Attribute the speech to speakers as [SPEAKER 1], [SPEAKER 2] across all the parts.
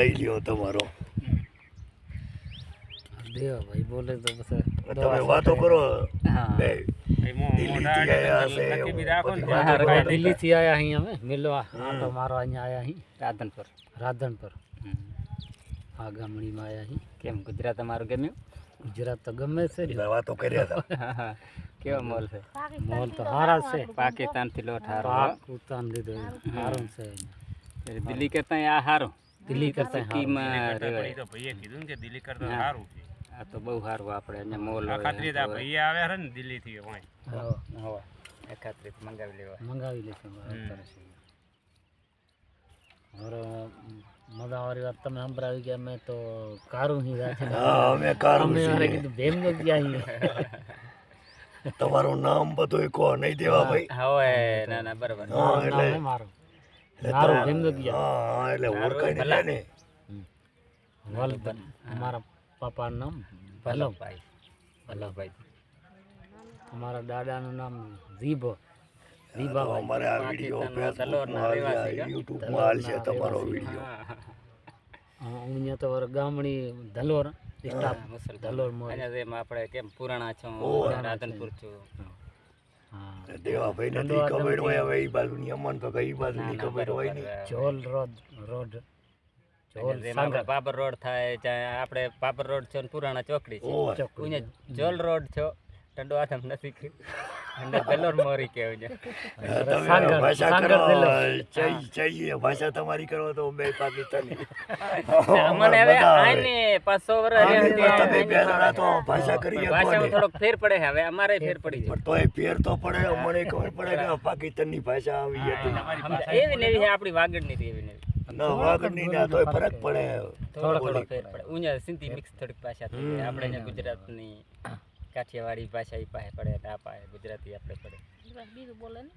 [SPEAKER 1] લઈ લ્યો તમારો.
[SPEAKER 2] દેવા ભાઈ બોલે તો પછી
[SPEAKER 1] તમે વાતો કરો.
[SPEAKER 2] હા.
[SPEAKER 1] બે. દિલ્હીથી આયા હશે
[SPEAKER 2] હા, રા- દિલ્હીથી આયા અહીં અમે મિલવા. આટો મારો અહીંયા આયા અહીં રાધનપુર. રાધનપુર. આ ગામડીમાં આયા અહીં.
[SPEAKER 3] કેમ ગુજરાત અમારું ગમ્યું?
[SPEAKER 2] ગુજરાત તો ગમે છે
[SPEAKER 1] વાતો કર્યા હતા.
[SPEAKER 3] કેવો મોલ છે?
[SPEAKER 2] મોલ તો સારા છે.
[SPEAKER 3] પાકિસ્તાનથી લોટ હારો
[SPEAKER 2] લીધો સારું છે.
[SPEAKER 3] દિલ્હી કરતા આ હારું?
[SPEAKER 2] દિલ્હી કરતા
[SPEAKER 3] સિટીમાં રહેવાય.
[SPEAKER 4] તો ભાઈએ કીધું કે દિલ્હી કરતા સારું છે.
[SPEAKER 3] આ તો બહુ સારું આપણે અહીંયા મોલ
[SPEAKER 4] આ ખાતરી આ ભાઈએ હે ને દિલ્હી થી
[SPEAKER 3] હોય એકાત્રિત મંગાવી લેવા
[SPEAKER 2] મંગાવી લેશું. હવે મજા વાત તમે સંભળાવી ગયા મેં તો કારું હી રાખે
[SPEAKER 1] અમે કારું
[SPEAKER 2] અમે કીધું ભેમ ને ગયા
[SPEAKER 1] તમારું નામ બધું કો નહીં દેવા ભાઈ.
[SPEAKER 3] હવે ના ના બરાબર.
[SPEAKER 1] હા એટલે
[SPEAKER 2] મારું. ગયા
[SPEAKER 1] હા, એટલે ઓળખાય ને
[SPEAKER 2] અમારા પાપાનું નામ
[SPEAKER 3] વલ્લભભાઈ. વલ્લભભાઈ.
[SPEAKER 2] અમારા દાદાનું નામ રીબો
[SPEAKER 1] તો
[SPEAKER 2] રીબાભાઈ
[SPEAKER 1] અમારે આ વીડિયો? યુટ્યુબમાં તમારો વીડિયો.
[SPEAKER 2] અહીંયા તો ગામડી ધલોર સ્ટાફ ધલોર
[SPEAKER 3] આપણે કેમ પુરાણા છો. રાધનપુર છું.
[SPEAKER 1] દેવાભાઈ નથી ખબર હોય હવે એ બાજુની અમન તો કઈ બાજુની ખબર હોય નહીં
[SPEAKER 2] ચોલ રોડ રોડ
[SPEAKER 3] પાપર રોડ થાય ત્યાં આપણે પાપર રોડ છે ને પુરાણા ચોકડી છે. જોલ રોડ છો ટંડો આથમ નથી. અને બેલોર મોરી કે ઉને
[SPEAKER 1] ભાષા કરો
[SPEAKER 2] ધેલો.
[SPEAKER 1] ભાષા તમારી કરો તો બે પાકિસ્તાની.
[SPEAKER 3] મને હવે આને પાછો વરસ
[SPEAKER 1] આને
[SPEAKER 3] રહ્યા
[SPEAKER 1] તો
[SPEAKER 3] છે,
[SPEAKER 1] તમે બે તો ભાષા કરી
[SPEAKER 3] ભાષામાં થોડોક ફેર પડે હવે અમારે ફેર પડી
[SPEAKER 1] પણ તોય ફેર તો પડે મને ખબર પડે કે પાકિસ્તાનની ભાષા આવી હતી.
[SPEAKER 3] એવી ને એવી છે આપણી વાગડની એવી ને
[SPEAKER 1] ના વાગડની ના તોય ફરક પડે.
[SPEAKER 3] થોડો થોડો ફેર પડે. ઉnya સિંધી મિક્સ થોડીક ભાષા આપણે ગુજરાત ગુજરાતની કાઠિયાવાડી ભાષા એ પાસે પડે આ પાસે ગુજરાતી આપણે પડે.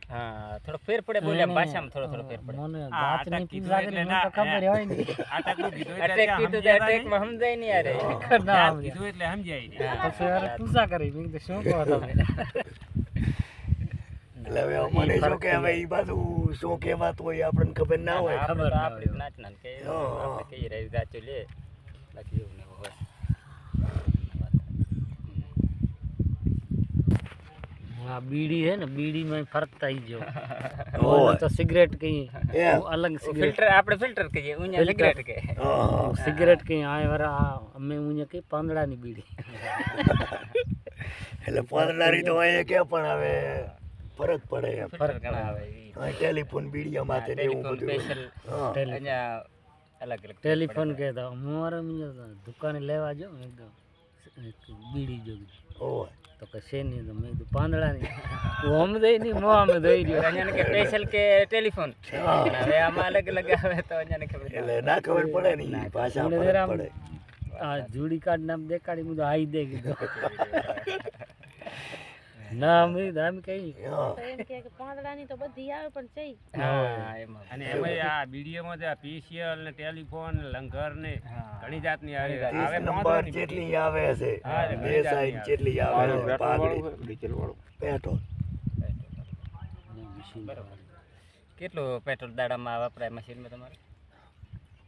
[SPEAKER 3] હા થોડો ફેર પડે બોલ્યા ભાષામાં થોડો થોડો ફેર પડે.
[SPEAKER 2] મને મને ખબર હોય નહીં
[SPEAKER 4] આટકનું કીધું એટલે
[SPEAKER 3] કીધું અટેકમાં
[SPEAKER 4] સમજાય
[SPEAKER 3] નહીં યાર.
[SPEAKER 2] ના
[SPEAKER 4] કીધું એટલે સમજાય નહીં.
[SPEAKER 2] પછી યાર પૂછા કરી. મેં કીધું શું કહો તમે?
[SPEAKER 1] એટલે હવે અમારે શું કે હવે એ બાજુ શું કહેવાતું હોય એ આપણને ખબર ના હોય.
[SPEAKER 3] આપણે નાચ નાન કે
[SPEAKER 1] હા, હા.
[SPEAKER 3] આપણે કહીએ રહી સાચું લે. બાકી એવું ને હોય.
[SPEAKER 2] આ બીડી હે ને બીડી માં ફરક આવી ગયો.
[SPEAKER 1] હોય.
[SPEAKER 2] તો સિગરેટ કઈ અલગ સિગરેટ
[SPEAKER 3] ફિલ્ટર આપણે ફિલ્ટર કહીએ ઉન્યા સિગરેટ કે.
[SPEAKER 2] સિગરેટ કઈ આ વરા અમે ઉnya કઈ પાંદડાની બીડી.
[SPEAKER 1] એટલે પાંદડાની તો અહીંયા કે પણ હવે ફરક પડે એમ.
[SPEAKER 3] ફરક ઘણા આવે.
[SPEAKER 1] ટેલિફોન બીડિયા માટે ને એવું બધું
[SPEAKER 3] અહીંયા અલગ અલગ
[SPEAKER 2] ટેલિફોન કહેતા મારે અહીંયા દુકાને લેવા જાઉં એકદમ. એક બીડી જોગી તો કે શેની તો મેં કીધું પાંદડાની. હું આમ દઈ નહીં મો અમે દઈ રહ્યો
[SPEAKER 3] અહીંયા કે સ્પેશિયલ કે ટેલિફોન હવે આમાં અલગ અલગ આવે તો અહીંયા ખબર
[SPEAKER 1] એટલે ના ખબર પડે નહીં ભાષા પડે.
[SPEAKER 2] આ જુડી કાર્ડ નામ દેખાડી મું તો આઈ દે કીધું. ના અમે તો બધી આવે પણ
[SPEAKER 1] હા
[SPEAKER 3] હા એમાં.
[SPEAKER 4] અને એમાં આ વિડીયોમાં જે પીસીએલ ને ટેલિફોન લંગર ને ઘણી જાતની આવે. આવે
[SPEAKER 1] નંબર જેટલી આવે છે.
[SPEAKER 4] હા,
[SPEAKER 1] બે સાઈડ જેટલી આવે છે વાળો પેટ્રોલ.
[SPEAKER 3] કેટલો પેટ્રોલ દાડામાં વપરાય મશીનમાં તમારે?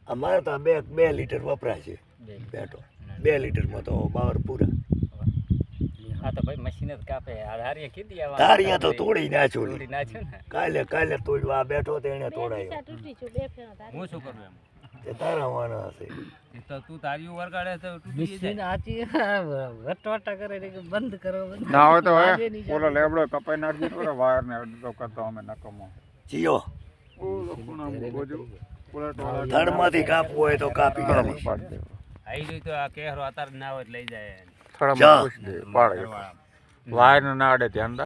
[SPEAKER 1] અમારે તો બે બે લીટર વપરાય છે
[SPEAKER 3] બે
[SPEAKER 1] પેટ્રોલ. બે લીટરમાં તો બાવર પૂરા.
[SPEAKER 3] મશીન જ કાપે. આ હારીએ કીધી આવા
[SPEAKER 1] તારિયા તો તોડી નાખ્યું.
[SPEAKER 3] તોડી નાખ્યું ને.
[SPEAKER 1] કાલે કાલે તોડવા આ બેઠો તો એને તોડાયો.
[SPEAKER 4] હું શું કરું એમ?
[SPEAKER 1] તે તારા વાના હશે.
[SPEAKER 4] તો તું તારીઓ વરગાડે તો તૂટી
[SPEAKER 2] મિશીન
[SPEAKER 4] જાય.
[SPEAKER 2] આચી વટવાટા કરે ને કે બંધ કરો.
[SPEAKER 5] ના હોય તો
[SPEAKER 2] આજે
[SPEAKER 5] ઓલો લેબડો કપાઈ નાખી દીધો વાયર ને અડધો કરતો અમે નકમો.
[SPEAKER 1] જીઓ.
[SPEAKER 5] ઓલો ખૂણામાં બાજુ
[SPEAKER 1] ધડમાંથી કાપવું હોય તો કાપી
[SPEAKER 4] આવી જોઈ તો આ કેહરો અત્યારે ના હોય લઈ જાય
[SPEAKER 5] થોડા પૂછ દે પાડે
[SPEAKER 4] ઘરવાળા.
[SPEAKER 5] વાયર ને ના અડે ધ્યાન